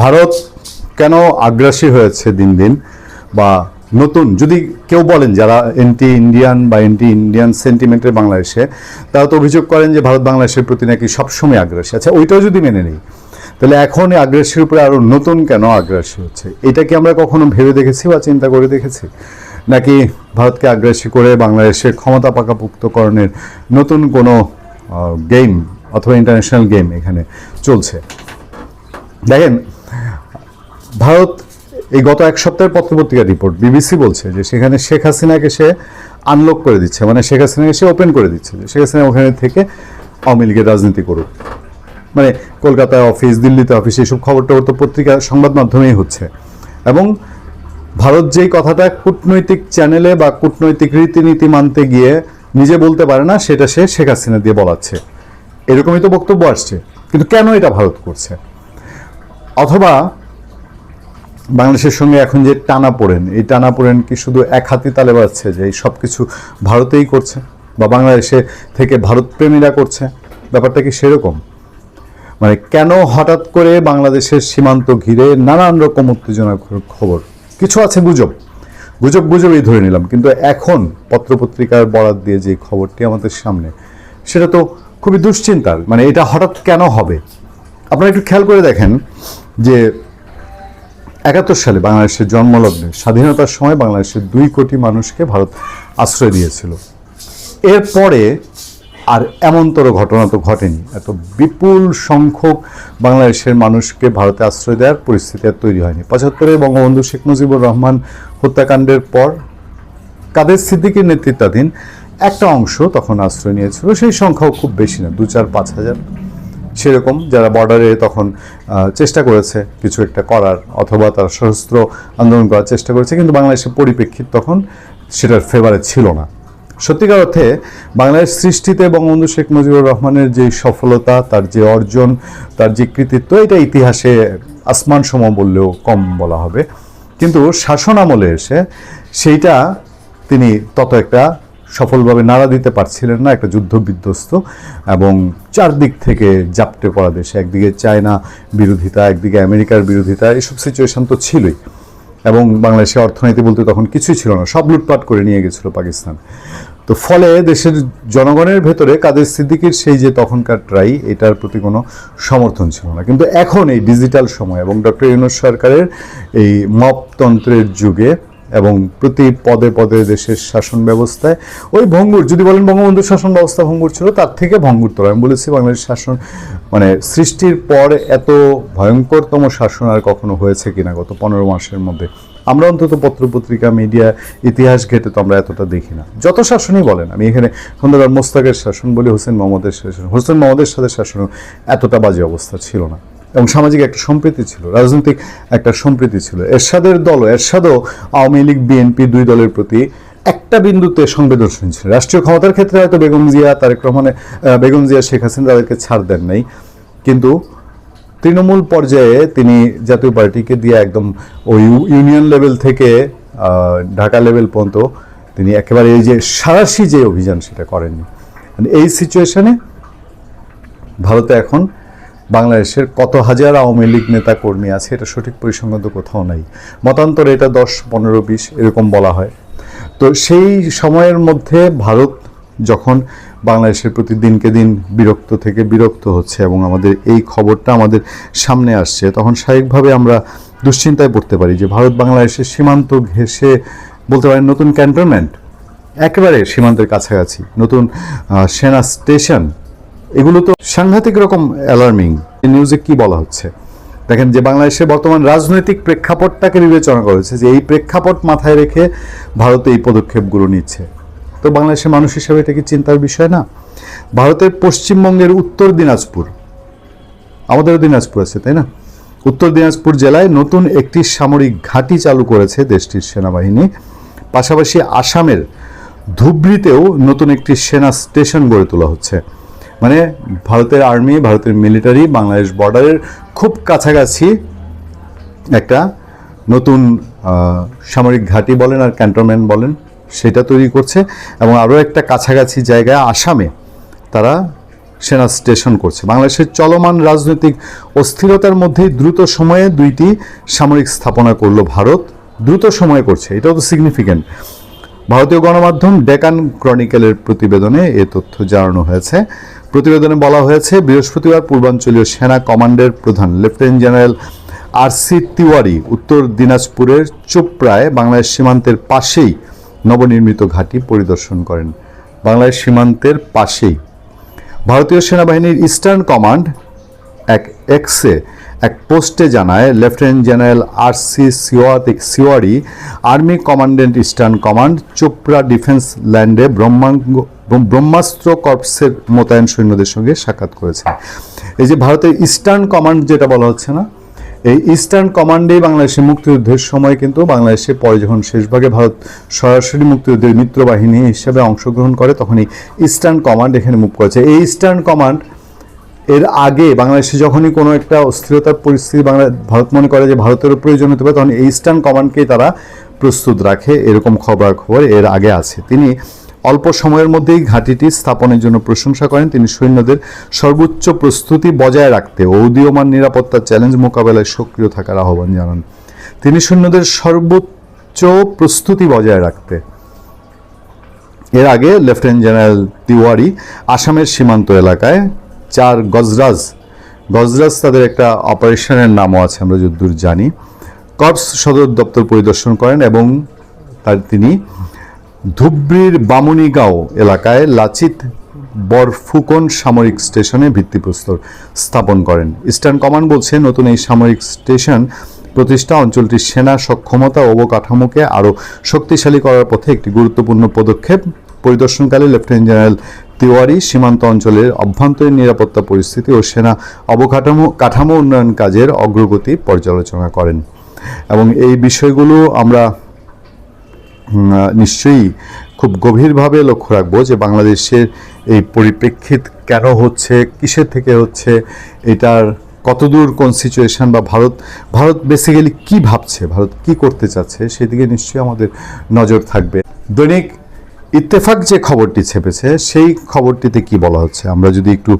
ভারত কেন আগ্রাসী হয়েছে দিন দিন? বা নতুন, যদি কেউ বলেন যারা এন্টি ইন্ডিয়ান বা এন্টি ইন্ডিয়ান সেন্টিমেন্টের বাংলাদেশে, তারা তো অভিযোগ করেন যে ভারত বাংলাদেশের প্রতি নাকি সবসময় আগ্রাসী। আচ্ছা ওইটাও যদি মেনে নিই, তাহলে এখন এই আগ্রাসীর উপরে আরও নতুন কেন আগ্রাসী হচ্ছে? এটা কি আমরা কখনো ভেবে দেখেছি বা চিন্তা করে দেখেছি? নাকি ভারতকে আগ্রাসী করে বাংলাদেশের ক্ষমতা পাকাপুক্তকরণের নতুন কোনো গেম অথবা ইন্টারন্যাশনাল গেম এখানে চলছে? দেখেন ভারত এই গত এক সপ্তাহের পত্রপত্রিকার রিপোর্ট বিবিসি বলছে যে সেখানে শেখ হাসিনাকে সে আনলক করে দিচ্ছে মানে শেখ হাসিনাকে সে ওপেন করে দিচ্ছে, যে শেখ হাসিনা ওখানে থেকে আওয়ামী লীগের রাজনীতি করুক। মানে কলকাতায় অফিস দিল্লিতে অফিস এইসব খবর টবর তো পত্রিকা, সংবাদ মাধ্যমেই হচ্ছে। এবং ভারত যেই কথাটা কূটনৈতিক চ্যানেলে বা কূটনৈতিক রীতিনীতি মানতে গিয়ে নিজে বলতে পারে না, সেটা সে শেখ হাসিনা দিয়ে বলাচ্ছে। এরকমই তো বক্তব্য আসছে। কিন্তু কেন এটা ভারত করছে? অথবা বাংলাদেশের সঙ্গে এখন যে টানা পড়েন এই টানা পড়েন কি শুধু এক হাতি তালে বাজছে যে এই সব কিছু ভারতেই করছে? বা বাংলাদেশে থেকে ভারত প্রেমীরা করছে? ব্যাপারটা কি সেরকম? মানে কেন হঠাৎ করে বাংলাদেশের সীমান্ত ঘিরে নানান রকম উত্তেজনার খবর? কিছু আছে গুজব। গুজব গুজবই ধরে নিলাম, কিন্তু এখন পত্রপত্রিকার বরাত দিয়ে যে খবরটি আমাদের সামনে, সেটা তো খুবই দুশ্চিন্তার। মানে এটা হঠাৎ কেন হবে? আপনারা একটু খেয়াল করে দেখেন যে একাত্তর সালে বাংলাদেশের জন্মলগ্নে স্বাধীনতার সময় বাংলাদেশের দুই কোটি মানুষকে ভারত আশ্রয় দিয়েছিল। এরপরে আর এমনতর ঘটনা তো ঘটেনি। এত বিপুল সংখ্যক বাংলাদেশের মানুষকে ভারতে আশ্রয় দেওয়ার পরিস্থিতি আর তৈরি হয়নি। পঁচাত্তরে বঙ্গবন্ধু শেখ মুজিবুর রহমান হত্যাকাণ্ডের পর কাদের সিদ্দিকীর নেতৃত্বাধীন একটা অংশ তখন আশ্রয় নিয়েছিল। সেই সংখ্যাও খুব বেশি না, দু চার, পাঁচ হাজার। সেরকম যারা বর্ডারে তখন চেষ্টা করেছে কিছু একটা করার অথবা তারা সশস্ত্র আন্দোলন করার চেষ্টা করেছে, কিন্তু বাংলাদেশের পরিপ্রেক্ষিত তখন সেটার ফেভারে ছিল না। সত্যিকার অর্থে বাংলাদেশ সৃষ্টিতে বঙ্গবন্ধু শেখ মুজিবুর রহমানের যে সফলতা, তার যে অর্জন, তার যে কৃতিত্ব, এটা ইতিহাসে আসমান সম বললেও কম বলা হবে। কিন্তু শাসন আমলে এসে সেইটা তিনি তত একটা সফলভাবে নাড়া দিতে পারছিলেন না, একটা যুদ্ধ বিধ্বস্ত এবং চারদিক থেকে জাপটে পড়া দেশে, একদিকে চায়না বিরোধিতা, একদিকে আমেরিকার বিরোধিতা, এসব সিচুয়েশন তো ছিলই। এবং বাংলাদেশের অর্থনীতি বলতে তখন কিছুই ছিল না, সব লুটপাট করে নিয়ে গেছিল পাকিস্তান। তো ফলে দেশের জনগণের ভেতরে কাদের সিদ্দিকির সেই যে তখনকার ট্রাই, এটার প্রতি কোনো সমর্থন ছিল না। কিন্তু এখন এই ডিজিটাল সময় এবং ডক্টর ইউনুস সরকারের এই মপতন্ত্রের যুগে এবং প্রতি পদে পদে দেশের শাসন ব্যবস্থায়। ওই ভঙ্গুর, যদি বলেন বঙ্গবন্ধুর শাসন ব্যবস্থা ভঙ্গুর ছিল, তার থেকে ভঙ্গুর ভঙ্গুরতর আমি বলেছি বাংলাদেশ শাসন মানে সৃষ্টির পর এত ভয়ঙ্করতম শাসন আর কখনো হয়েছে কিনা গত পনেরো মাসের মধ্যে। আমরা অন্তত পত্রপত্রিকা, মিডিয়া, ইতিহাস ঘেটে তো আমরা এতটা দেখি না। যত শাসনই বলেন, আমি এখানে খন্দকার মোস্তাকের শাসন বলি, হোসেন মোহাম্মদের শাসন। হোসেন মোহাম্মদের সাথে শাসনও এতটা বাজে অবস্থা ছিল না। এবং সামাজিক একটা সম্প্রীতি ছিল, রাজনৈতিক একটা সম্প্রীতি ছিল। এরশাদের দল, এরশাদও আওয়ামী লীগ, বিএনপি দুই দলের প্রতি একটা বিন্দুতে সংবেদনশীল ছিল। রাষ্ট্রীয় ক্ষমতার ক্ষেত্রে হয়তো বেগম জিয়া, তারেক রহমানের বেগম জিয়া, শেখ হাসিনা তাদেরকে ছাড় দেন নাই। কিন্তু তৃণমূল পর্যায়ে তিনি জাতীয় পার্টিকে দিয়ে একদম ওই ইউনিয়ন লেভেল থেকে ঢাকা লেভেল পর্যন্ত তিনি একেবারে এই যে সারাশি যে অভিযান সেটা করেননি। এই সিচুয়েশনে ভারতে এখন বাংলাদেশের কত হাজার আওয়ামী লীগ নেতা কর্মী আছে, এটা সঠিক পরিসংখ্যান তো কোথাও নাই। মতান্তরে এটা দশ, পনেরো, বিশ, এরকম বলা হয়। তো সেই সময়ের মধ্যে ভারত যখন বাংলাদেশের প্রতি দিনকে দিন বিরক্ত থেকে বিরক্ত হচ্ছে এবং আমাদের এই খবরটা আমাদের সামনে আসছে, তখন স্বাভাবিকভাবে আমরা দুশ্চিন্তায় পড়তে পারি যে ভারত বাংলাদেশের সীমান্ত ঘেঁষে বলতে পারেন নতুন ক্যান্টনমেন্ট, একেবারে সীমান্তের কাছাকাছি, নতুন সেনা স্টেশন এগুলো তো সাংঘাতিক রকম অ্যালার্মিং নিউজে কি বলা হচ্ছে? দেখেন যে বাংলাদেশের বর্তমান রাজনৈতিক প্রেক্ষাপটটাকে বিবেচনা করা হয়েছে যে এই প্রেক্ষাপট মাথায় রেখে ভারত এই পদক্ষেপগুলো নিচ্ছে। তো বাংলাদেশের মানুষ হিসেবে এটা কি চিন্তার বিষয় না? ভারতের পশ্চিমবঙ্গের উত্তর দিনাজপুর, আমাদেরও দিনাজপুর আছে, তাই না? উত্তর দিনাজপুর জেলায় নতুন একটি সামরিক ঘাঁটি চালু করেছে দেশটির সেনাবাহিনী। পাশাপাশি আসামের ধুবড়িতেও নতুন একটি সেনা স্টেশন গড়ে তোলা হচ্ছে। মানে ভারতের আর্মি, ভারতের মিলিটারি, বাংলাদেশ বর্ডারের খুব কাছাকাছি একটা নতুন সামরিক ঘাঁটি বলেন আর ক্যান্টনমেন্ট বলেন, সেটা তৈরি করছে এবং আরও একটা কাছাকাছি জায়গায় আসামে তারা সেনা স্টেশন করছে। বাংলাদেশের চলমান রাজনৈতিক অস্থিরতার মধ্যেই দ্রুত সময়ে দুইটি সামরিক স্থাপনা করল ভারত। দ্রুত সময়ে করছে, এটাও তো সিগনিফিক্যান্ট ভারতীয় গণমাধ্যম ডেকান ক্রনিকেলের প্রতিবেদনে এ তথ্য জানানো হয়েছে। প্রতিবেদনে বলা হয়েছে, বৃহস্পতিবার পূর্বাঞ্চলীয় সেনা কমান্ডের প্রধান lieutenant general R C Tiwari উত্তর দিনাজপুরের চোপড়ায় বাংলাদেশ সীমান্তের পাশেই নবনির্মিত ঘাঁটি পরিদর্শন করেন। বাংলাদেশ সীমান্তের পাশেই। ভারতীয় সেনাবাহিনীর ইস্টার্ন কমান্ড এক এক্সে এক পোস্টে জানায়, লেফটেন্যান্ট জেনারেল আর সি সিওয়াতিক সিওয়ারি, army commandant eastern command, Chopra defence ল্যান্ডে ব্রহ্মাঙ্গ ব্রহ্মাস্ত্র কর্পসের মোতায়েন সৈন্যদের সঙ্গে সাক্ষাৎ করেছে। এই যে ভারতের ইস্টার্ন কমান্ড যেটা বলা হচ্ছে না, এই ইস্টার্ন কমান্ডেই বাংলাদেশের মুক্তিযুদ্ধের সময় কিন্তু বাংলাদেশে পরে যখন শেষভাগে ভারত সরাসরি মুক্তিযুদ্ধের মিত্রবাহিনী হিসেবে অংশগ্রহণ করে, তখনই ইস্টার্ন কমান্ড এখানে মুখ করেছে। এই ইস্টার্ন কমান্ড এর আগে বাংলাদেশে যখনই কোনো একটা অস্থিরতার পরিস্থিতি বাংলা ভারত মনে করে যে ভারতেরও প্রয়োজন হতে পারে, তখন ইস্টার্ন কমান্ডকেই তারা প্রস্তুত রাখে এরকম খবরাখবর এর আগে আছে। তিনি অল্প সময়ের মধ্যেই ঘাঁটিটি স্থাপনের জন্য প্রশংসা করেন। তিনি সৈন্যদের সর্বোচ্চ প্রস্তুতি বজায় রাখতে উদীয়মান নিরাপত্তার চ্যালেঞ্জ মোকাবেলায় সক্রিয় থাকার আহ্বান জানান। তিনি সৈন্যদের সর্বোচ্চ প্রস্তুতি বজায় রাখতে। এর আগে লেফটেন্যান্ট জেনারেল তিওয়ারি আসামের সীমান্ত এলাকায় চার গজরাজ। গজরাজ তাদের একটা অপারেশনের নামও আছে, আমরা যদ্দূর জানি। কর্পস সদর দপ্তর পরিদর্শন করেন এবং তার তিনি ধুবড়ির বামুনিগাঁও এলাকায় লাচিত বরফুকন সামরিক স্টেশনে ভিত্তিপ্রস্তর স্থাপন করেন। ইস্টার্ন কমান্ড বলছে, নতুন এই সামরিক স্টেশন প্রতিষ্ঠা অঞ্চলটির সেনা সক্ষমতা অবকাঠামোকে আরও শক্তিশালী করার পথে একটি গুরুত্বপূর্ণ পদক্ষেপ। পরিদর্শনকালে লেফটেন্যান্ট জেনারেল তিওয়ারি সীমান্ত অঞ্চলের অভ্যন্তরীণ নিরাপত্তা পরিস্থিতি ও সেনা অবকাঠামো, কাঠামো উন্নয়ন কাজের অগ্রগতি পর্যালোচনা করেন। এবং এই বিষয়গুলো আমরা নিশ্চয়ই খুব গভীরভাবে লক্ষ্য রাখব যে বাংলাদেশের এই পরিপ্রেক্ষিত কেন হচ্ছে, কিসের থেকে হচ্ছে, এটার কতদূর কোন সিচুয়েশন বা ভারত ভারত বেসিক্যালি কি ভাবছে, ভারত কি করতে চাচ্ছে, সেদিকে নিশ্চয়ই আমাদের নজর থাকবে। দৈনিক ইত্তেফাক যে খবরটি ছেপেছে, সেই খবরটিতে কি বলা হচ্ছে? আমরা যদি একটু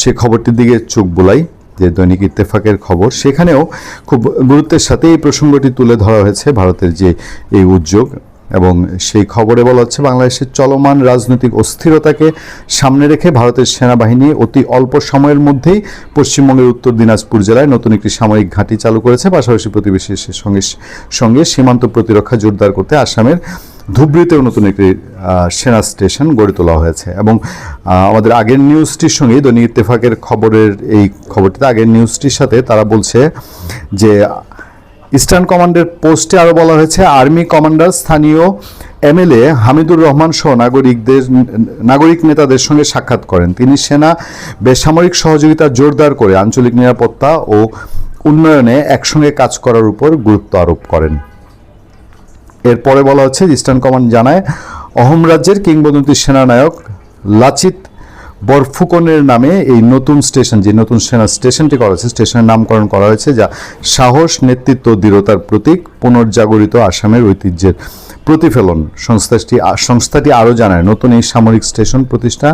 সে খবরটির দিকে চোখ বোলাই, যে দৈনিক ইত্তেফাকের খবর, সেখানেও খুব গুরুত্বের সাথে এই প্রসঙ্গটি তুলে ধরা হয়েছে ভারতের যে এই উদ্যোগ এবং সেই খবরে বলা হচ্ছে, বাংলাদেশের চলমান রাজনৈতিক অস্থিরতাকে সামনে রেখে ভারতের সেনাবাহিনী অতি অল্প সময়ের মধ্যেই পশ্চিমবঙ্গের উত্তর দিনাজপুর জেলায় নতুন একটি সামরিক ঘাঁটি চালু করেছে। পাশাপাশি প্রতিবেশী সঙ্গে সঙ্গে সীমান্ত প্রতিরক্ষা জোরদার করতে আসামের ধুবড়িতেও নতুন একটি সেনা স্টেশন গড়ে তোলা হয়েছে এবং আমাদের আগের নিউজটির সঙ্গে দৈনিক ইত্তেফাকের খবরের এই খবরটিতে আগের নিউজটির সাথে তারা বলছে যে, ইস্টার্ন কমান্ডের পোস্টে আরও বলা হয়েছে, আর্মি কমান্ডার স্থানীয় এমএলএ হামিদুর রহমান সহ নাগরিকদের, নাগরিক নেতাদের সঙ্গে সাক্ষাৎ করেন। তিনি সেনা বেসামরিক সহযোগিতা জোরদার করে আঞ্চলিক নিরাপত্তা ও উন্নয়নে একসঙ্গে কাজ করার উপর গুরুত্ব আরোপ করেন। এরপরে বলা হচ্ছে ইস্টার্ন কমান্ড জানায়, অহোম রাজ্যের কিংবদন্তি সেনানায়ক লাচিত বরফুকনের নামে এই নতুন স্টেশন, যে নতুন সেনা স্টেশনটি করা হয়েছে, স্টেশনের নামকরণ করা হয়েছে, যা সাহস, নেতৃত্ব, দৃঢ়তার প্রতীক, পুনর্জাগরিত আসামের ঐতিহ্যের প্রতিফলন। সংস্থাটি সংস্থাটি আরও জানায়, নতুন এই সামরিক স্টেশন প্রতিষ্ঠা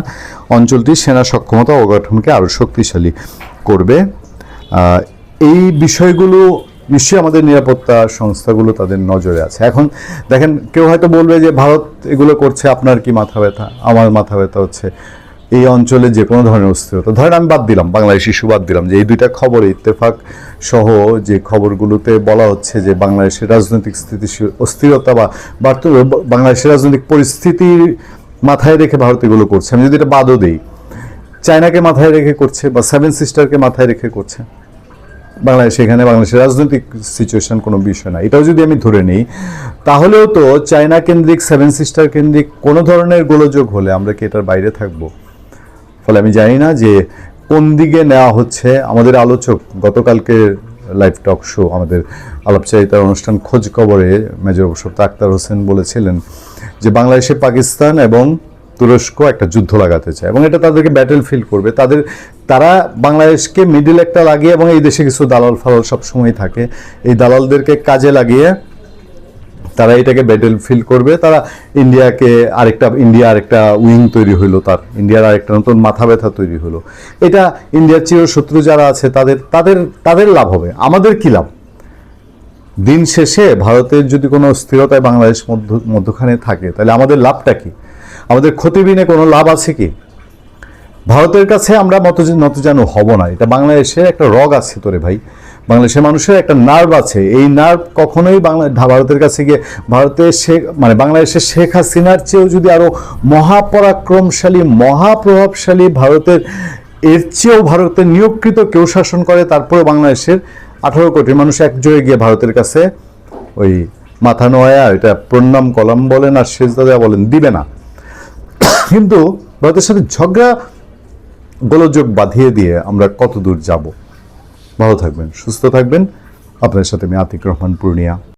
অঞ্চলটি সেনা সক্ষমতা ও অবকাঠামোকে আরও শক্তিশালী করবে। এই বিষয়গুলো নিশ্চয়ই আমাদের নিরাপত্তা সংস্থাগুলো তাদের নজরে আছে। এখন দেখেন, কেউ হয়তো বলবে যে, ভারত এগুলো করছে, আপনার কি মাথা ব্যথা? আমার মাথা ব্যথা হচ্ছে এই অঞ্চলে যে কোনো ধরনের অস্থিরতা। ধরেন, আমি বাদ দিলাম, বাংলাদেশ ইস্যু বাদ দিলাম যে, এই দুইটা খবর, ইত্তেফাক সহ যে খবরগুলোতে বলা হচ্ছে যে, বাংলাদেশের রাজনৈতিক স্থিতিশীল, অস্থিরতা বা বাংলাদেশের রাজনৈতিক পরিস্থিতির মাথায় রেখে ভারত এগুলো করছে। আমি যদি এটা বাদও দিই, চায়নাকে মাথায় রেখে করছে বা সেভেন সিস্টারকে মাথায় রেখে করছে বাংলাদেশ এখানে বাংলাদেশের রাজনৈতিক সিচুয়েশন কোনো বিষয় না। এটাও যদি আমি ধরে নিই, তাহলেও তো চায়না কেন্দ্রিক সেভেন সিস্টার কেন্দ্রিক কোনো ধরনের গোলযোগ হলে আমরা কি এটার বাইরে থাকব? ফলে আমি জানি না যে কোন দিকে নেওয়া হচ্ছে। আমাদের আলোচক গতকালকে লাইভ টক শো আমাদের আলাপচারিতার অনুষ্ঠান খোঁজ খবরে মেজর বসত আক্তার হোসেন বলেছিলেন যে বাংলাদেশে পাকিস্তান এবং তুরস্ক একটা যুদ্ধ লাগাতে চায় এবং এটা তাদেরকে ব্যাটেল ফিল করবে। তাদের, তারা বাংলাদেশকে মিডিল একটা লাগিয়ে এবং এই দেশে কিছু দালাল ফালাল সবসময় থাকে। এই দালালদেরকে কাজে লাগিয়ে তারা এটাকে ব্যাটেল ফিল করবে। তারা ইন্ডিয়াকে আরেকটা, ইন্ডিয়া আরেকটা উইং তৈরি হলো তার। ইন্ডিয়ার আরেকটা নতুন মাথা ব্যথা তৈরি হলো। এটা ইন্ডিয়ার চিরশত্রু যারা আছে, তাদের তাদের তাদের লাভ হবে। আমাদের কি লাভ? দিন শেষে ভারতের যদি কোনো স্থিরতায় বাংলাদেশ মধ্য, মধ্যখানে থাকে, তাহলে আমাদের লাভটা কি? আমাদের ক্ষতিবিনে কোনো লাভ আছে কি? ভারতের কাছে আমরা মত নতজানু হব না। এটা বাংলাদেশের একটা রগ আছে তোরে ভাই। বাংলাদেশের মানুষের একটা নার্ভ আছে। এই নার্ভ কখনোই বাংলা ভারতের কাছে গিয়ে ভারতের শেখ মানে বাংলাদেশের শেখ হাসিনার চেয়েও যদি আরও মহাপরাক্রমশালী, মহাপ্রভাবশালী ভারতের এর চেয়েও ভারতের নিয়োগকৃত কেউ শাসন করে তারপরে বাংলাদেশের আঠারো কোটি মানুষ একযোগে গিয়ে ভারতের কাছে ওই মাথা নোয়া এটা প্রণাম কলাম বলেন আর সেজদা দেওয়া বলেন, দিবে না। কিন্তু ভারতের সাথে ঝগড়া, গোলযোগ বাঁধিয়ে দিয়ে আমরা কত দূর যাব? ভালো থাকবেন, সুস্থ থাকবেন। আপনার সাথে আমি আতিক রহমান, পূর্ণিয়া।